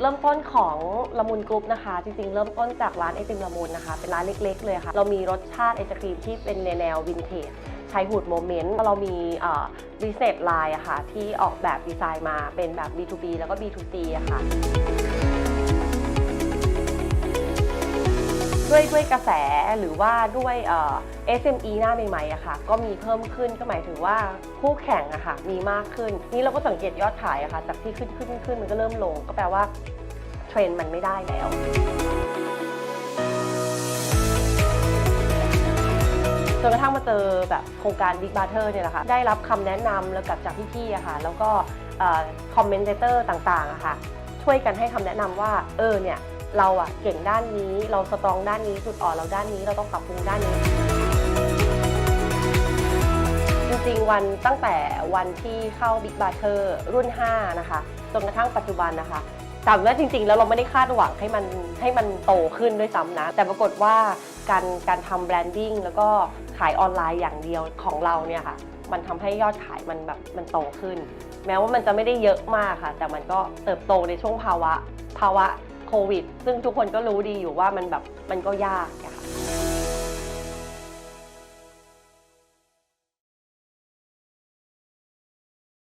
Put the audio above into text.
เริ่มต้นของละมุนกรุ๊ปนะคะ จริงๆ เริ่มต้นจากร้านไอติมละมุนนะคะ เป็นร้านเล็ก ๆ เลยค่ะ เรามีรสชาติไอศครีมที่เป็นในแนววินเทจใช้หูดโมเมนต์เรามีรีเซตไลน์อะค่ะที่ออกแบบดีไซน์มาเป็นแบบ B2B แล้วก็ B2C อะค่ะ ด้วยด้วยกระแสหรือว่าด้วยเอ่อ SME หน้าใหม่ๆอะค่ะ ก็มีเพิ่มขึ้นก็หมายถึงว่าคู่แข่งอะค่ะ มีมากขึ้น นี่เราก็สังเกตยอดขายอะค่ะ จากที่ขึ้นขึ้นขึ้นมันก็เริ่มลง ก็แปลว่าเทรนด์มันไม่ได้แล้วจนกระทั่งมาเจอแบบโครงการ Big Brother เนี่ยแหละค่ะ ได้รับคำแนะนำแล้วกับจากพี่ๆอะค่ะ แล้วก็คอมเมนเตอร์ต่างๆอะค่ะ ช่วยกันให้คำแนะนำว่า เออเนี่ย เราอะเก่งด้านนี้ เราสตรองด้านนี้จุดอ่อนเราด้านนี้เราต้องปรับปรุงด้านนี้ จริงๆวันตั้งแต่วันที่เข้า Big Brother รุ่น 5 นะคะ จนกระทั่งปัจจุบันนะคะแต่ว่าจริงๆ แล้วเราไม่ได้คาดหวังให้มันให้มันโตขึ้นด้วยซ้ำนะ แต่ปรากฏว่าการการทำแบรนดิ้งแล้วก็ขายออนไลน์อย่างเดียวของเราเนี่ยค่ะ มันทำให้ยอดขายมันแบบมันโตขึ้น แม้ว่ามันจะไม่ได้เยอะมากค่ะ แต่มันก็เติบโตในช่วงภาวะภาวะ โควิด ซึ่งทุกคนก็รู้ดีอยู่ว่ามันแบบมันก็ยากค่ะ